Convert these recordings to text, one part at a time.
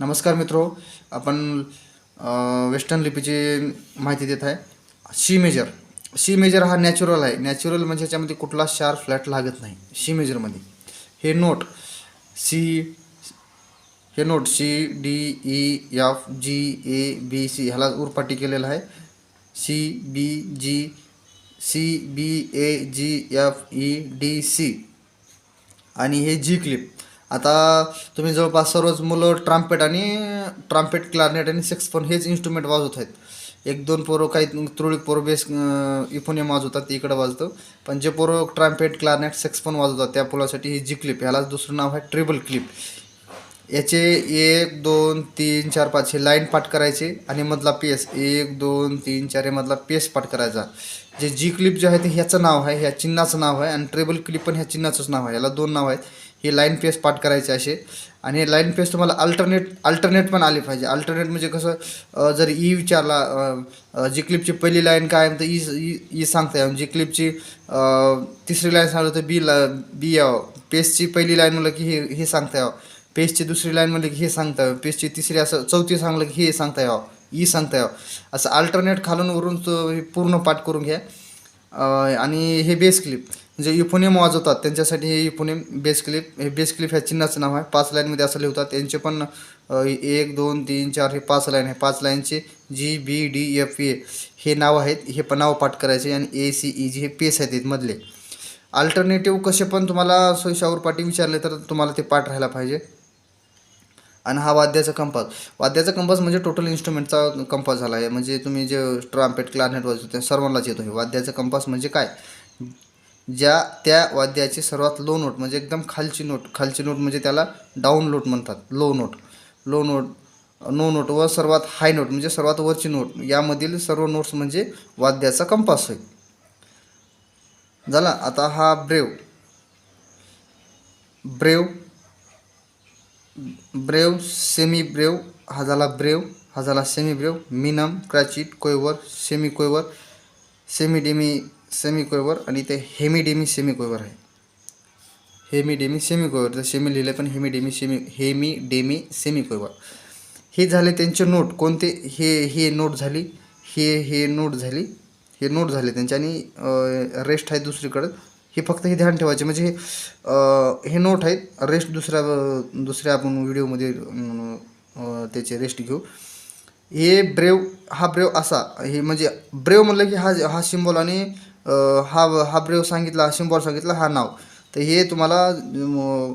नमस्कार मित्रो आपण वेस्टर्न लिपीची माहिती देत आहे. C major. सी मेजर हा नॅचरल आहे. नॅचरल म्हणजे ह्याच्यामध्ये कुठला शार फ्लॅट लागत नाही. सी मेजरमध्ये हे नोट सी हे note C D E F G A B C ह्याला उरपाटी केलेला आहे. C B G C B A G F E D C. आणि हे जी क्लिप आता तुम्ही जवळपास सर्वच मुलं ट्राम्पेट आणि ट्राम्पेट क्लारनेट आणि सेक्सफोन हेच इन्स्ट्रुमेंट वाजवत आहेत. एक दोन पोरं काही तुरळक पोरं बेस इफोनियम वाजवतात ते इकडं वाजतं. पण जे पोरं ट्राम्पेट क्लारनेट सेक्सफोन वाजवतात त्या पोरासाठी ही जी क्लिप ह्यालाच दुसरं नाव आहे ट्रिबल क्लिप याचे एक दोन तीन चार पाच हे लाईन पाठ करायचे आणि मधला पेस एक दोन तीन चार हे मधला पेस पाठ करायचा. जे जी क्लिप जे आहे ते ह्याचं नाव आहे ह्या चिन्हाचं नाव आहे आणि ट्रेबल क्लिप पण ह्या चिन्हाचंच नाव आहे. याला दोन नाव आहेत. हे लाईन पेस पाठ करायचे असे. आणि हे लाईन फेस तुम्हाला अल्टरनेट अल्टरनेट पण आले पाहिजे. अल्टरनेट म्हणजे कसं जर ई विचारला जी क्लिपची पहिली लाईन काय तर ई ई- सांगता येऊन जी क्लिपची तिसरी लाईन सांगलं तर बी ला बी यावं पेसची पहिली लाईन म्हणलं की हे हे सांगता यावं पेजची दुसरी लाईन म्हणलं की हे सांगता यावं पेजची तिसरी असं चौथी सांगलं की हे सांगता यावं ई सांगता यावं असं अल्टरनेट खालून वरून हे पूर्ण पाठ करून घ्या. आणि हे बेस क्लिप जे इफोनियम वाजवतात त्यांच्यासाठी हे इफोनियम बेस क्लिप हे बेस क्लिप ह्या चिन्हाचं नाव आहे. पाच लाईनमध्ये असं लिहतात. त्यांचे पण एक दोन तीन चार हे पाच लाईन आहे. पाच लाईनचे G B D F A हे नाव आहेत. हे पण नाव पाठ करायचे आणि ए सी ई जी हे पेस आहेत मधले अल्टरनेटिव्ह कसे पण तुम्हाला सोयीशावर पाठी विचारले तर तुम्हाला ते पाठ राहायला पाहिजे. आणि हा वाद्याचा कंपास. वाद्याचा कंपास म्हणजे टोटल इन्स्ट्रुमेंटचा कंपास झाला आहे. म्हणजे तुम्ही जे ट्राम्पेट क्लारनेट वाजवतो त्या सर्वांनाच येतो हे. वाद्याचा कंपास म्हणजे काय? ज्या त्या वाद्याची सर्वात लो नोट म्हणजे एकदम खालची नोट खालची नोट म्हणजे त्याला डाऊन नोट म्हणतात low note low note no note व सर्वात हाय नोट म्हणजे सर्वात वरची नोट यामधील सर्व नोट्स म्हणजे वाद्याचा कंपास होय. झाला आता हा breve breve breve semibreve हा झाला ब्रेव हा झाला semibreve minim crotchet quaver semiquaver semi demi semi आणि ते हेमिडेमी डेमी आहे. हेमी डेमी सेमी तर सेमी लिहिले पण हेमिडेमी सेमी हेमी डेमी हे झाले त्यांचे नोट कोणते? हे हे नोट झाली हे हे नोट झाली हे नोट झाले त्यांचे आणि रेस्ट आहे दुसरीकडं. हे फक्त हे ध्यान ठेवायचे. म्हणजे हे हे नोट आहेत. रेस्ट दुसऱ्या दुसऱ्या आपण व्हिडिओमध्ये त्याचे रेस्ट घेऊ. हे ब्रेव हा ब्रेव असा. हे म्हणजे ब्रेव म्हणलं की हा हा सिम्बॉल आणि हा हा ब्रेव सांगितला हा सिम्बॉल सांगितला हा नाव. तर हे तुम्हाला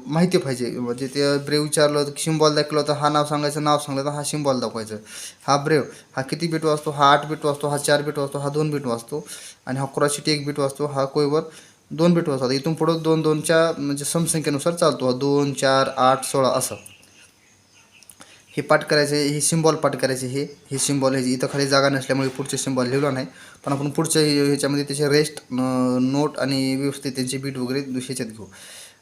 माहिती पाहिजे. म्हणजे ते ब्रेव विचारलं शिंबॉल दाखवलं तर हा नाव सांगायचं नाव सांगलं तर हा शिंबॉल दाखवायचं. हा ब्रेव हा किती बीट वाजतो? हा आठ बीट वाजतो हा चार बीट वाजतो हा दोन बीट वाजतो. आणि हा क्रॉसिटी एक बीट वाजतो हा कोयवर दोन बीट वाजतात इथून पुढं दोन दोनच्या म्हणजे समसंख्येनुसार चालतो. हा दोन चार आठ सोळा असं. हे पाठ करायचे हे सिम्बॉल पाठ करायचे हे हे सिम्बॉल हे इथं खाली जागा नसल्यामुळे पुढचे सिम्बॉल लिहिलं नाही. पण आपण पुढच्या हे- ह्याच्यामध्ये त्याचे रेस्ट नोट आणि व्यवस्थित त्यांची बीट वगैरे ह्याच्यात घेऊ.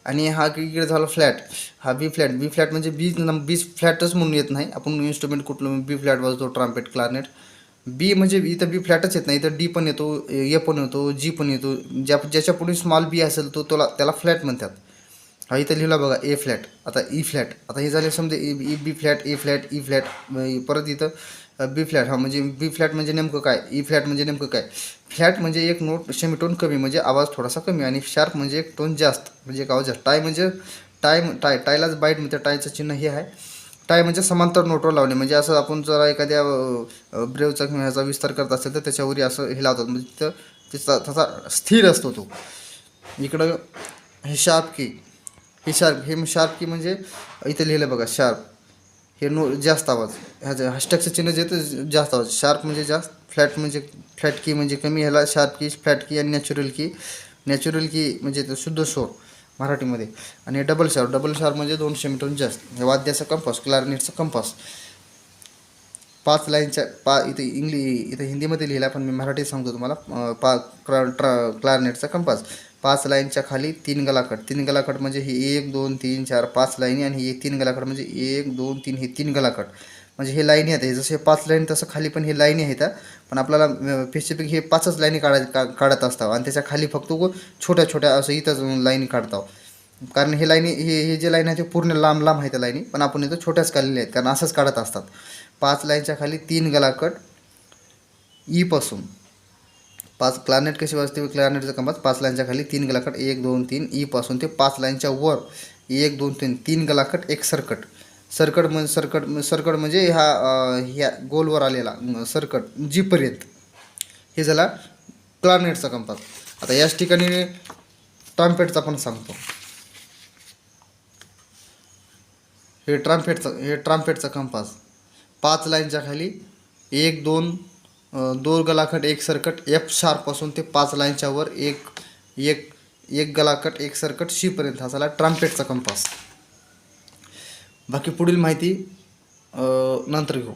आणि हा इकडे झाला फ्लॅट हा बी फ्लॅट बी फ्लॅट म्हणजे बी बी फ्लॅटच म्हणून येत नाही. आपण इन्स्ट्रुमेंट कुठलं बी फ्लॅट वाजतो ट्राम्पेट क्लारनेट बी म्हणजे इथं बी फ्लॅटच येत नाही. इथं डी पण येतो ए पण येतो जी पण येतो. ज्या ज्याच्या पुढे स्मॉल बी असेल तो त्याला त्याला फ्लॅट म्हणतात. हा इथं लिहिला बघा ए फ्लॅट आता e ई फ्लॅट आता हे झाले समजा E B flat A flat E flat परत इथं बी फ्लॅट हा म्हणजे बी फ्लॅट म्हणजे नेमकं काय? E ई फ्लॅट म्हणजे नेमकं काय? फ्लॅट म्हणजे एक नोट सेमीटोन कमी म्हणजे आवाज थोडासा कमी आणि शार्प म्हणजे एक टोन जास्त म्हणजे एक आवाज जास्त. टाय म्हणजे टाय टाय टायलाच बाईट म्हणजे टायचं चिन्ह हे आहे. टाय म्हणजे समांतर नोटवर लावणे म्हणजे असं आपण जरा एखाद्या ब्रेवचा किंवा ह्याचा विस्तार करत असेल तर त्याच्यावरही असं हे लावतात. म्हणजे तिथं तिचा तसा स्थिर असतो तो. इकडं हे शार्प की हे शार्प हे शार्प की म्हणजे इथं लिहिलं बघा शार्प हे नो जास्त आवाज. ह्याचं हॅशटॅगचं चिन्ह जे येतं जास्त आवाज. शार्प म्हणजे जास्त फ्लॅट म्हणजे फ्लॅट की म्हणजे कमी ह्याला शार्प की फ्लॅट की आणि नॅचरल की नॅचरल की म्हणजे शुद्ध स्वर मराठीमध्ये. आणि डबल शार्प डबल शार्प म्हणजे दोनशे मीटरहून जास्त. हे वाद्याचा कंपास क्लारनेटचा कंपास पाच लाईनच्या पा इथे इंग्लि इथं हिंदीमध्ये लिहिला पण मी मराठीत सांगतो तुम्हाला. पा क्रा ट्रा क्लारनेटचा कंपास पाच लाईनच्या खाली तीन गलाकट तीन गलाकट म्हणजे हे एक दोन तीन चार पाच लाईनी आणि हे तीन गलाकट म्हणजे एक दोन तीन हे तीन गलाकट म्हणजे हे लाईनी आहेत. हे जसे पाच लाईन तसं खाली पण हे लाईनी आहेत पण आपल्याला स्पेसिफिक हे पाचच लाईनी काढा का काढत असतात आणि त्याच्याखाली फक्त छोट्या छोट्या असं इथंच लाईन काढतो कारण हे लाईनी हे हे जे लाईन आहे ते पूर्ण लांब लांब आहे त्या लाईनी. पण आपण इथं छोट्याच काढलेल्या आहेत. कारण असंच काढत असतात. पाच लाईनच्या खाली तीन गलाकट ईपासून पाच क्लानेट कशी वाजते? क्लारनेटचा कंपास पाच लाईनच्या खाली तीन गलाकट एक दोन तीन e ईपासून ते पाच लाईनच्या वर. एक दोन तीन तीन गलाकट एक सरकट. सरकट म्हणजे सरकट सरकट म्हणजे ह्या ह्या गोलवर आलेला सरकट जीपर्यंत. हे झाला क्लारनेटचा कंपास आता याच ठिकाणी ट्राम्पेटचा पण सांगतो. हे ट्राम्पेटचं हे ट्राम्पेटचा कंपास पाच लाईनच्या खाली एक दोन दोन गलाखट एक सरकट एफ शार्पासून ते पाच लाईनच्या वर एक एक एक गलाकट एक सरकट शीपर्यंत हा झाला ट्राम्पेटचा कंपास बाकी पुढील माहिती नंतर घेऊ.